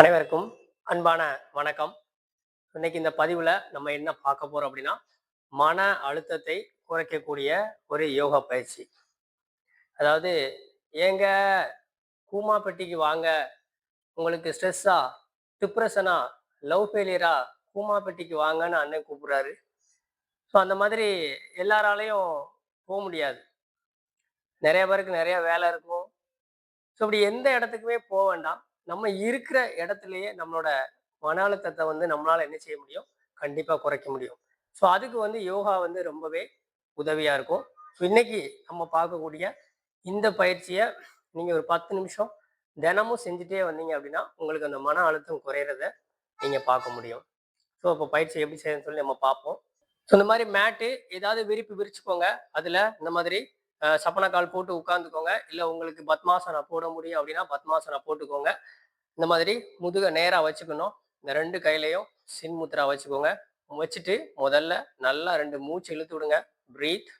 அனைவருக்கும் அன்பான வணக்கம். இன்னைக்கு இந்த பதிவில் நம்ம என்ன பார்க்க போறோம் அப்படின்னா மன அழுத்தத்தை குறைக்கக்கூடிய ஒரு யோகா பயிற்சி. அதாவது ஏங்க கூமாப்பட்டிக்கு வாங்க. உங்களுக்கு ஸ்ட்ரெஸ்ஸா டிப்ரெஷனா லவ் ஃபெயிலியரா கூமாப்பட்டிக்கு வாங்கன்னு அண்ணன் கூப்பிடுறாரு. ஸோ அந்த மாதிரி எல்லாராலையும் போக முடியாது. நிறைய பேருக்கு நிறைய வேலை இருக்கும். ஸோ இப்படி எந்த இடத்துக்குமே போக வேண்டாம். நம்ம இருக்கிற இடத்துலயே நம்மளோட மன அழுத்தத்தை வந்து நம்மளால என்ன செய்ய முடியும்? கண்டிப்பா குறைக்க முடியும். ஸோ அதுக்கு வந்து யோகா வந்து ரொம்பவே உதவியா இருக்கும். ஸோ இன்னைக்கு நம்ம பார்க்கக்கூடிய இந்த பயிற்சியை நீங்க ஒரு பத்து நிமிஷம் தினமும் செஞ்சுட்டே வந்தீங்க அப்படின்னா உங்களுக்கு அந்த மன அழுத்தம் குறையிறத நீங்க பார்க்க முடியும். ஸோ இப்போ பயிற்சி எப்படி செய்யணும்னு சொல்லி நம்ம பார்ப்போம். ஸோ இந்த மாதிரி மேட்டு ஏதாவது விரிப்பு விரிச்சுக்கோங்க அதுல இந்த மாதிரி அஹ், சப்பனக்கால் போட்டு உட்காந்துக்கோங்க இல்லை உங்களுக்கு பத்மாசனம் போட முடியும் அப்படின்னா பத்மாசனம் போட்டுக்கோங்க. இந்த மாதிரி முதுக நேராக வச்சுக்கணும். இந்த ரெண்டு கையிலையும் சின்முத்ரா வச்சுக்கோங்க. வச்சுட்டு முதல்ல நல்லா ரெண்டு மூச்சு இழுத்து விடுங்க. ப்ரீத்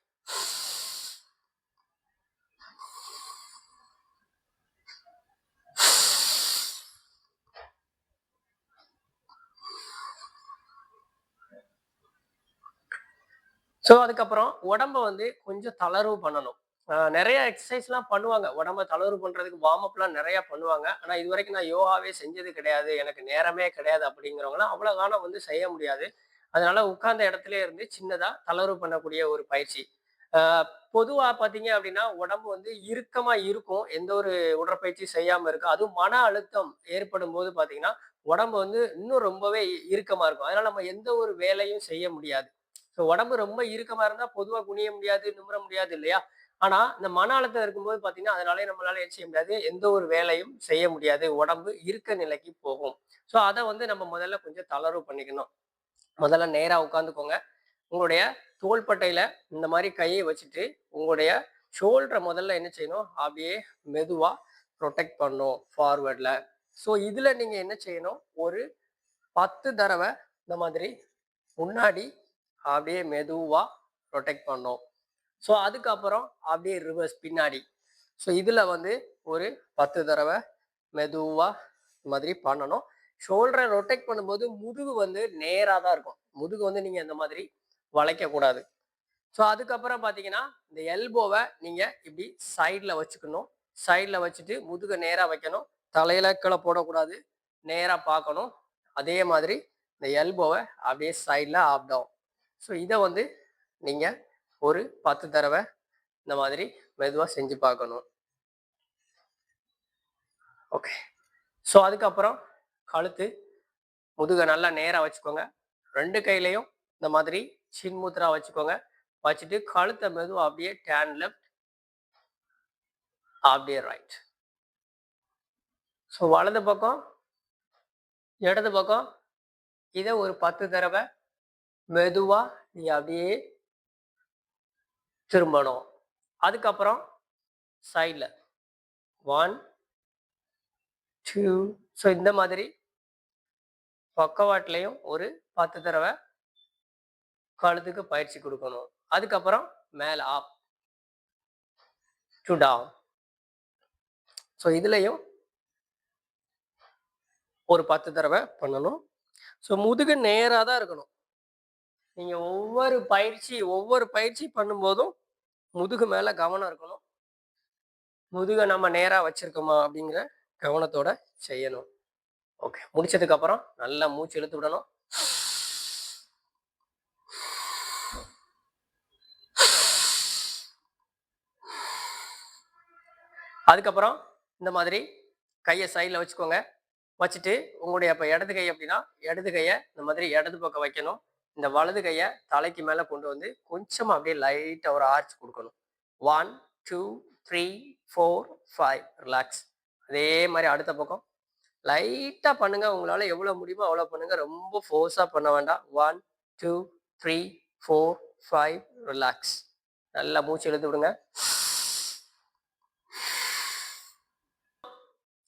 ஸோ அதுக்கப்புறம் உடம்ப வந்து கொஞ்சம் தளர்வு பண்ணணும். நிறைய எக்ஸசைஸ்லாம் பண்ணுவாங்க. உடம்ப தளர்வு பண்ணுறதுக்கு வார்ம் அப்லாம் பண்ணுவாங்க. ஆனால் இது வரைக்கும் நான் யோகாவே செஞ்சது கிடையாது. எனக்கு நேரமே கிடையாது அப்படிங்கிறவங்களாம் அவ்வளோ காலம் வந்து செய்ய முடியாது. அதனால உட்கார்ந்த இடத்துல இருந்து சின்னதாக தளர்வு பண்ணக்கூடிய ஒரு பயிற்சி. பொதுவாக பார்த்தீங்க அப்படின்னா உடம்பு வந்து இறுக்கமாக இருக்கும். எந்த ஒரு உடற்பயிற்சி செய்யாமல் இருக்கும் அதுவும் மன அழுத்தம் ஏற்படும் போது பார்த்தீங்கன்னா உடம்பு வந்து இன்னும் ரொம்பவே இறுக்கமாக இருக்கும். அதனால நம்ம எந்த ஒரு வேலையும் செய்ய முடியாது. ஸோ உடம்பு ரொம்ப இறுக்கமா இருந்தா பொதுவாக குனிய முடியாது நிமிர முடியாது இல்லையா? ஆனா இந்த மன அழுத்தம் இருக்கும்போது பாத்தீங்கன்னா அதனாலே நம்மளால என்ன செய்ய முடியாது? எந்த ஒரு வேலையும் செய்ய முடியாது. உடம்பு இருக்க நிலைக்கு போகும். ஸோ அதை வந்து நம்ம முதல்ல கொஞ்சம் தளர்வு பண்ணிக்கணும். முதல்ல நேரா உட்காந்துக்கோங்க. உங்களுடைய தோள்பட்டையில இந்த மாதிரி கையை வச்சுட்டு உங்களுடைய ஷோல்டரை முதல்ல என்ன செய்யணும்? அப்படியே மெதுவா ப்ரொடெக்ட் பண்ணும் ஃபார்வர்டில் ஸோ இதில் நீங்கள் என்ன செய்யணும்? ஒரு பத்து தடவை இந்த மாதிரி முன்னாடி அப்படியே மெதுவாக ப்ரொடெக்ட் பண்ணும். ஸோ அதுக்கப்புறம் அப்படியே ரிவர்ஸ் பின்னாடி. ஸோ இதில் வந்து ஒரு பத்து தடவை மெதுவாக இந்த மாதிரி பண்ணணும். ஷோல்டரை ரொட்டேட் பண்ணும்போது முதுகு வந்து நேராக தான் இருக்கும். முதுகு வந்து நீங்கள் இந்த மாதிரி வளைக்கக்கூடாது ஸோ அதுக்கப்புறம் பார்த்தீங்கன்னா இந்த எல்போவை நீங்கள் இப்படி சைடில் வச்சுக்கணும். சைடில் வச்சுட்டு முதுகை நேராக வைக்கணும். தலையில கீழே போடக்கூடாது. நேராக பார்க்கணும். அதே மாதிரி இந்த எல்போவை அப்படியே சைடில் ஆப் டவுன் ஸோ இதை வந்து நீங்கள் ஒரு பத்து தடவை இந்த மாதிரி மெதுவாக செஞ்சு பார்க்கணும். ஓகே ஸோ அதுக்கப்புறம் கழுத்து முதுகை நல்லா நேராக வச்சுக்கோங்க. ரெண்டு கையிலையும் இந்த மாதிரி சின்முத்ரா வச்சுக்கோங்க. வச்சுட்டு கழுத்தை மெதுவாக அப்படியே டேன் லெஃப்ட் அப்படியே ரைட் ஸோ வலது பக்கம் இடது பக்கம் இதை ஒரு பத்து தடவை மெதுவாக நீ அப்படியே திரும்பணும். அதுக்கப்புறம் சைடில் ஒன் டூ ஸோ இந்த மாதிரி பக்கவாட்டிலையும் ஒரு பத்து தடவை கழுத்துக்கு பயிற்சி கொடுக்கணும். அதுக்கப்புறம் மேலே ஆப் டு டவுன் ஸோ இதுலேயும் ஒரு பத்து தடவை பண்ணணும். ஸோ முதுகு நேராக தான் இருக்கணும். நீங்கள் ஒவ்வொரு பயிற்சி ஒவ்வொரு பயிற்சி பண்ணும்போதும் முதுகு மேலே கவனம் இருக்கணும். முதுகை நம்ம நேராக வச்சிருக்கோமா அப்படிங்கிற கவனத்தோட செய்யணும். ஓகே. முடிச்சதுக்கு அப்புறம் நல்லா மூச்சு இழுத்து விடணும். அதுக்கப்புறம் இந்த மாதிரி கையை சைடில் வச்சுக்கோங்க. வச்சுட்டு உங்களுடைய இப்போ இடது கை அப்படின்னா இடது கையை இந்த மாதிரி இடது பக்கம் வைக்கணும். இந்த வலது கையை தலைக்கு மேலே கொண்டு வந்து கொஞ்சமாக அப்படியே லைட்டாக ஒரு ஆர்ச் கொடுக்கணும். One two three four five relax அதே மாதிரி அடுத்த பக்கம். லைட்டாக பண்ணுங்கள் உங்களால் எவ்வளோ முடியுமோ அவ்வளோ பண்ணுங்கள் ரொம்ப ஃபோர்ஸாக பண்ண வேண்டாம். One two three four five relax நல்லா மூச்சு எழுத்து விடுங்க.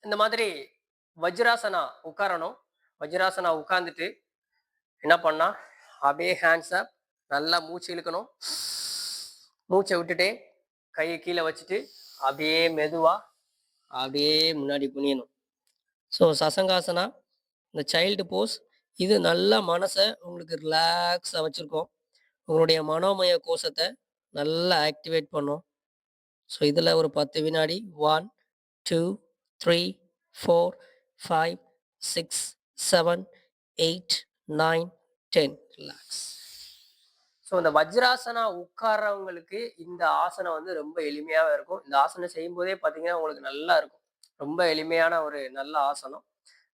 இந்த மாதிரி வஜ்ராசனா உட்காரணும். வஜ்ராசனா உட்காந்துட்டு என்ன பண்ணால் அப்படியே ஹேண்ட்ஸ் அப் நல்லா மூச்சு இழுக்கணும். மூச்சை விட்டுட்டே கையை கீழே வச்சுட்டு அப்படியே மெதுவாக அப்படியே முன்னாடி குனியணும் ஸோ சசங்காசனா இந்த சைல்டு போஸ் இது நல்லா மனசை உங்களுக்கு ரிலாக்ஸாக வச்சுருக்கோம். உங்களுடைய மனோமய கோஷத்தை நல்லா ஆக்டிவேட் பண்ணும். ஸோ இதில் ஒரு பத்து வினாடி one two three four five six seven eight nine ten relax so இந்த வஜ்ராசனா உட்கார்றவங்களுக்கு இந்த ஆசனம் வந்து ரொம்ப எளிமையாக இருக்கும். இந்த ஆசனம் செய்யும்போதே பார்த்தீங்கன்னா உங்களுக்கு நல்லா இருக்கும். ரொம்ப எளிமையான ஒரு நல்ல ஆசனம்.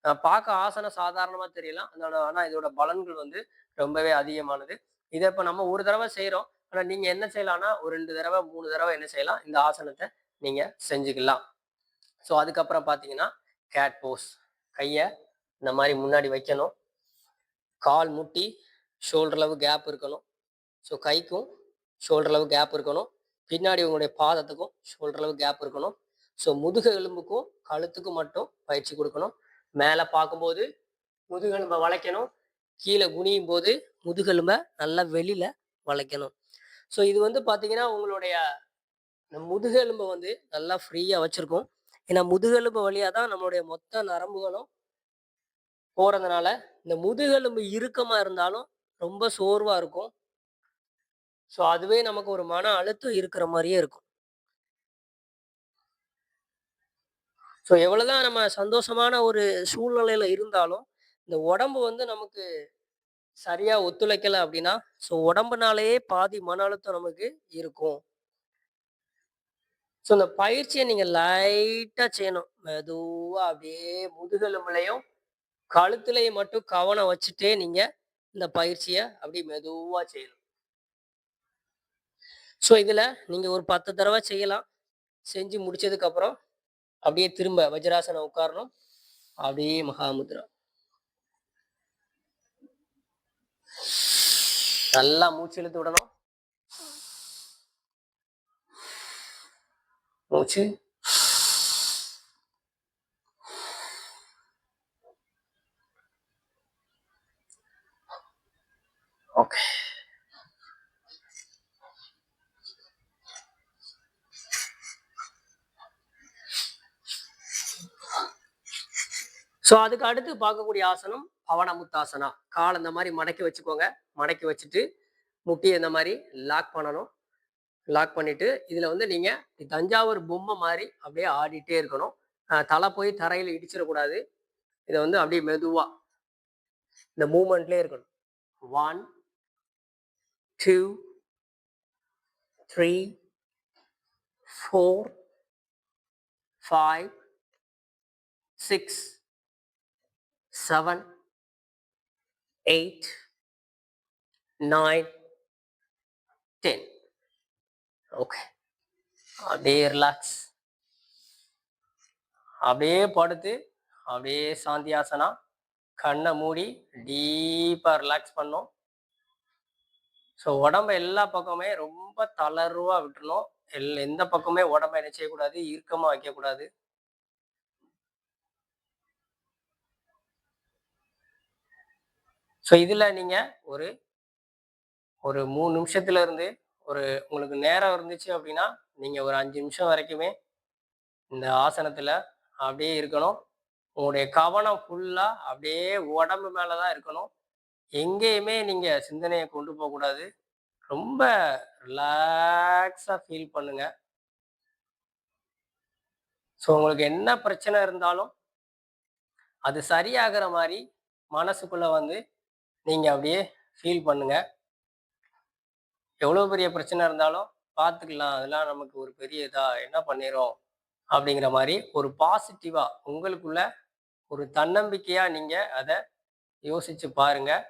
நான் பார்க்க ஆசனம் சாதாரணமாக தெரியலாம் ஆனால் இதோட பலன்கள் வந்து ரொம்பவே அதிகமானது. இதை இப்போ நம்ம ஒரு தடவை செய்கிறோம் ஆனால் நீங்கள் என்ன செய்யலாம்னா ஒரு ரெண்டு தடவை மூணு தடவை என்ன செய்யலாம்? இந்த ஆசனத்தை நீங்கள் செஞ்சுக்கலாம். ஸோ அதுக்கப்புறம் பார்த்தீங்கன்னா கேட் போஸ் கையை இந்த மாதிரி முன்னாடி வைக்கணும். கால் முட்டி ஷோல்டர் அளவு கேப் இருக்கணும். ஸோ கைக்கும் ஷோல்டர் அளவு கேப் இருக்கணும். பின்னாடி உங்களுடைய பாதத்துக்கும் ஷோல்டர் அளவு கேப் இருக்கணும். ஸோ முதுக எலும்புக்கும் கழுத்துக்கும் மட்டும் பயிற்சி கொடுக்கணும். மேலே பார்க்கும்போது முதுகெலும்பை வளைக்கணும். கீழே குனியும் போது முதுகெலும்பை நல்லா வெளியில வளைக்கணும். ஸோ இது வந்து பார்த்தீங்கன்னா உங்களுடைய முதுகெலும்பை வந்து நல்லா ஃப்ரீயாக வச்சுருக்கும். ஏன்னா முதுகெலும்பு வழியாக தான் நம்மளுடைய மொத்த நரம்புகளும் போகிறதுனால இந்த முதுகெலும்பு இறுக்கமாக இருந்தாலும் ரொம்ப சோர்வாக இருக்கும். ஸோ அதுவே நமக்கு ஒரு மன அழுத்தம் இருக்கிற மாதிரியே இருக்கும். ஸோ எவ்வளோதான் நம்ம சந்தோஷமான ஒரு சூழ்நிலையில் இருந்தாலும் இந்த உடம்பு வந்து நமக்கு சரியாக ஒத்துழைக்கல அப்படின்னா ஸோ உடம்புனாலேயே பாதி மன அழுத்தம் நமக்கு இருக்கும். ஸோ இந்த பயிற்சியை நீங்கள் லைட்டாக செய்யணும். மெதுவாக அப்படியே முதுகெலும்புலையும் கழுத்துலையும் மட்டும் கவனம் வச்சுட்டே நீங்க இந்த பயிற்சியை அப்படி மெதுவா செய்யணும். ஸோ இதுல நீங்க ஒரு பத்து தடவை செய்யலாம். செஞ்சு முடிச்சதுக்கு அப்புறம் அப்படியே திரும்ப வஜ்ராசனம் உட்காரணும். அப்படியே மகாமுத்ரா. நல்லா மூச்சு இழுத்து விடணும். மூச்சு. ஓகே ஸோ அதுக்கு அடுத்து பார்க்கக்கூடிய ஆசனம் பவனமுத்தாசனா. கால் இந்த மாதிரி மடக்கி வச்சுக்கோங்க. மடக்கி வச்சுட்டு முட்டியை இந்த மாதிரி லாக் பண்ணணும். லாக் பண்ணிட்டு இதில் வந்து நீங்க தஞ்சாவூர் பொம்மை மாதிரி அப்படியே ஆடிட்டே இருக்கணும். தலை போய் தரையில் இடிச்சிடக்கூடாது. இதை வந்து அப்படியே மெதுவாக இந்த மூமெண்ட்லேயே இருக்கணும். One two three four five six seven eight nine ten okay அப்படியே ரிலாக்ஸ் அப்படியே படுத்து அப்படியே சாந்தியாசனா கண்ணை மூடி டீப்பாக ரிலாக்ஸ் பண்ணோம் ஸோ உடம்ப எல்லா பக்கமே ரொம்ப தளர்வாக விட்டுணும் எல் எந்த பக்கமே உடம்ப என்ன செய்யக்கூடாது? இறுக்கமாக வைக்கக்கூடாது. ஸோ இதில் நீங்கள் ஒரு ஒரு மூணு நிமிஷத்துல இருந்து ஒரு உங்களுக்கு நேரம் இருந்துச்சு அப்படின்னா நீங்கள் ஒரு அஞ்சு நிமிஷம் வரைக்குமே இந்த ஆசனத்தில் அப்படியே இருக்கணும். உங்களுடைய கவனம் ஃபுல்லாக அப்படியே உடம்பு மேலே தான் இருக்கணும். எங்கேயுமே நீங்கள் சிந்தனையை கொண்டு போகக்கூடாது ரொம்ப ரிலாக்ஸாக ஃபீல் பண்ணுங்க. ஸோ உங்களுக்கு என்ன பிரச்சனை இருந்தாலும் அது சரியாகிற மாதிரி மனசுக்குள்ளே வந்து நீங்கள் அப்படியே ஃபீல் பண்ணுங்க. எவ்வளோ பெரிய பிரச்சனை இருந்தாலும் பார்த்துக்கலாம். அதெல்லாம் நமக்கு ஒரு பெரிய இதாக என்ன பண்ணிடும் அப்படிங்கிற மாதிரி ஒரு பாசிட்டிவாக உங்களுக்குள்ள ஒரு தன்னம்பிக்கையாக நீங்கள் அதை யோசிச்சு பாருங்கள்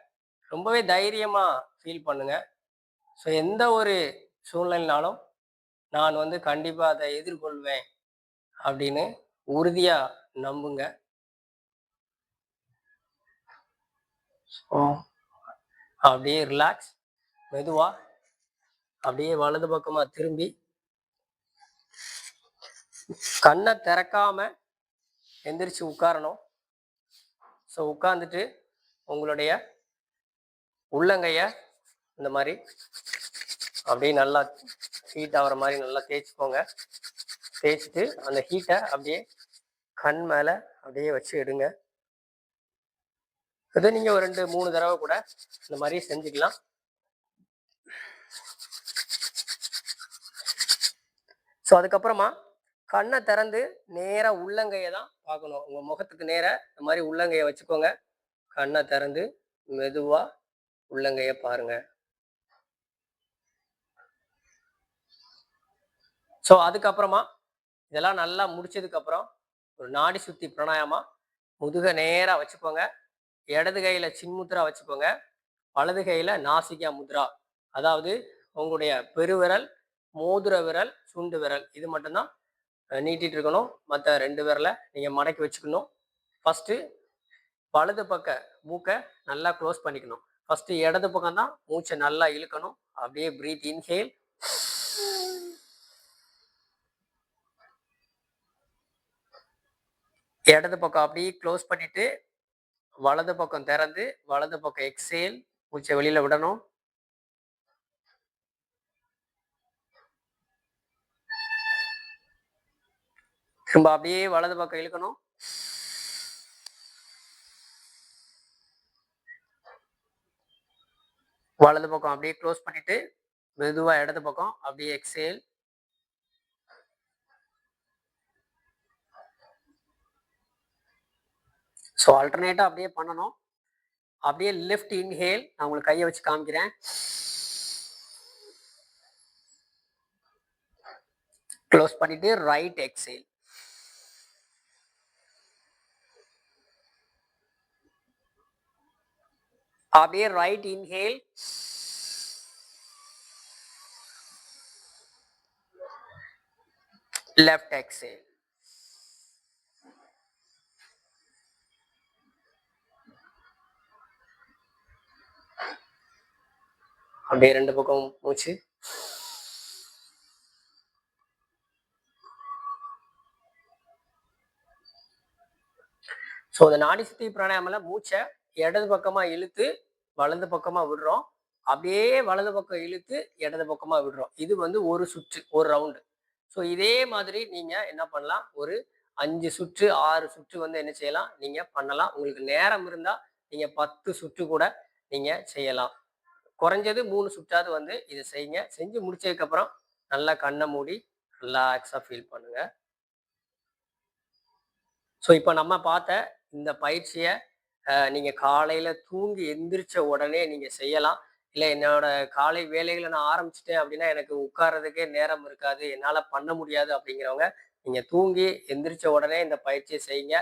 ரொம்பவே தைரியமாக ஃபீல் பண்ணுங்க. ஸோ எந்த ஒரு சூழ்நிலைனாலும் நான் வந்து கண்டிப்பாக அதை எதிர்கொள்வேன் அப்படின்னு உறுதியாக நம்புங்க. அப்படியே ரிலாக்ஸ் மெதுவா அப்படியே வலது பக்கமா திரும்பி கண்ணை திறக்காம எந்திரிச்சு உட்காரணும். ஸோ உட்காந்துட்டு உங்களுடைய உள்ளங்கைய இந்த மாதிரி அப்படியே நல்லா ஹீட் ஆகிற மாதிரி நல்லா தேய்ச்சிக்கோங்க. தேய்ச்சிட்டு அந்த ஹீட்டை அப்படியே கண் மேலே அப்படியே வச்சு எடுங்க. இதை நீங்கள் ஒரு ரெண்டு மூணு தடவை கூட இந்த மாதிரி செஞ்சுக்கலாம். ஸோ அதுக்கப்புறமா கண்ணை திறந்து நேராக உள்ளங்கையை தான் பார்க்கணும். உங்கள் முகத்துக்கு நேராக இந்த மாதிரி உள்ளங்கையை வச்சுக்கோங்க. கண்ணை திறந்து மெதுவாக உள்ளங்கையை பாருங்க. ஸோ அதுக்கப்புறமா இதெல்லாம் நல்லா முடிச்சதுக்கப்புறம் ஒரு நாடி சுத்தி பிராணாயாமா முதுக நேராக வச்சுக்கோங்க. இடது கையில் சின்முத்ரா வச்சுக்கோங்க. வலது கையில் நாசிகா முத்ரா. அதாவது உங்களுடைய பெருவிரல் மோதிர விரல் சுண்டு விரல். இது மட்டும்தான் நீட்டிட்டு இருக்கணும். மற்ற ரெண்டு விரலை நீங்கள் மடக்கி வச்சுக்கணும். ஃபஸ்ட்டு வலது பக்க மூக்கை நல்லா க்ளோஸ் பண்ணிக்கணும். ஃபஸ்ட்டு இடது பக்கம் தான் மூச்சை நல்லா இழுக்கணும். அப்படியே ப்ரீத் இன்ஹேல் இடது பக்கம் அப்படியே க்ளோஸ் பண்ணிட்டு வலது பக்கம் திறந்து வலது பக்கம் எக்ஸேல் மூச்சை வெளியில விடணும். திரும்ப அப்படியே வலது பக்கம் இழுக்கணும். வலது பக்கம் அப்படியே க்ளோஸ் பண்ணிட்டு மெதுவா இடது பக்கம் அப்படியே எக்ஸேல் ஸோ ஆல்டர்னேட்டாக அப்படியே பண்ணணும். அப்படியே லெஃப்ட் இன்ஹேல் நான் உங்களுக்கு கையை வச்சு காமிக்கிறேன். க்ளோஸ் பண்ணிட்டு ரைட் எக்ஸேல் அப்படியே ரைட் இன்ஹேல் லெஃப்ட் எக்ஸேல் அப்படியே ரெண்டு பக்கம் மூச்சு. ஸோ இந்த நாடி சுத்தி பிராணாயாமில் மூச்சை இடது பக்கமா இழுத்து வலது பக்கமா விடுறோம். அப்படியே வலது பக்கம் இழுத்து இடது பக்கமா விடுறோம். இது வந்து ஒரு சுற்று ஒரு ரவுண்டு ஸோ இதே மாதிரி நீங்க என்ன பண்ணலாம்? ஒரு அஞ்சு சுற்று ஆறு சுற்று வந்து என்ன செய்யலாம்? நீங்க பண்ணலாம். உங்களுக்கு நேரம் இருந்தா நீங்க பத்து சுற்று கூட நீங்க செய்யலாம். குறைஞ்சது மூணு சுற்றாவது வந்து இதை செய்யுங்க. செஞ்சு முடிச்சதுக்கப்புறம் நல்லா கண்ணை மூடி ரிலாக்ஸாக ஃபீல் பண்ணுங்க. ஸோ இப்போ நம்ம பார்த்த இந்த பயிற்சியை நீங்கள் காலையில் தூங்கி எந்திரிச்ச உடனே நீங்கள் செய்யலாம். இல்லை என்னோட காலை வேலைகளை நான் ஆரம்பிச்சிட்டேன் அப்படின்னா எனக்கு உட்கார்றதுக்கே நேரம் இருக்காது. என்னால் பண்ண முடியாது அப்படிங்கிறவங்க நீங்கள் தூங்கி எந்திரிச்ச உடனே இந்த பயிற்சியை செய்யுங்க.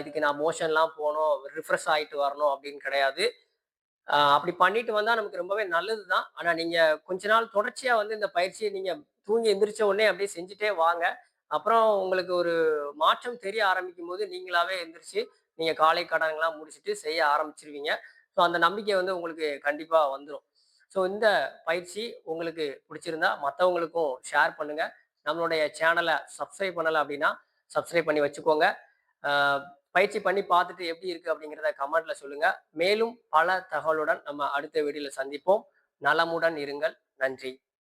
இதுக்கு நான் மோஷன்லாம் போகணும் ரிஃப்ரெஷ் ஆகிட்டு வரணும் அப்படின்னு கிடையாது. அப்படி பண்ணிட்டு வந்தால் நமக்கு ரொம்பவே நல்லது தான். ஆனால் நீங்கள் கொஞ்ச நாள் தொடர்ச்சியாக வந்து இந்த பயிற்சியை நீங்கள் தூங்கி எந்திரிச்ச உடனே அப்படியே செஞ்சுட்டே வாங்க. அப்புறம் உங்களுக்கு ஒரு மாற்றம் தெரிய ஆரம்பிக்கும் போது நீங்களாவே எந்திரிச்சு நீங்கள் காலை கடன்கள்லாம் முடிச்சுட்டு செய்ய ஆரம்பிச்சிருவீங்க. ஸோ அந்த நம்பிக்கை வந்து உங்களுக்கு கண்டிப்பாக வந்துடும் ஸோ இந்த பயிற்சி உங்களுக்கு பிடிச்சிருந்தா மற்றவங்களுக்கும் ஷேர் பண்ணுங்கள் நம்மளுடைய சேனலை சப்ஸ்கிரைப் பண்ணலை அப்படின்னா சப்ஸ்கிரைப் பண்ணி வச்சுக்கோங்க. பயிற்சி பண்ணி பார்த்துட்டு எப்படி இருக்கு அப்படிங்கிறத கமெண்ட்ல சொல்லுங்க. மேலும் பல தகவலுடன் நம்ம அடுத்த வீடியோல சந்திப்போம். நலமுடன் இருங்கள். நன்றி.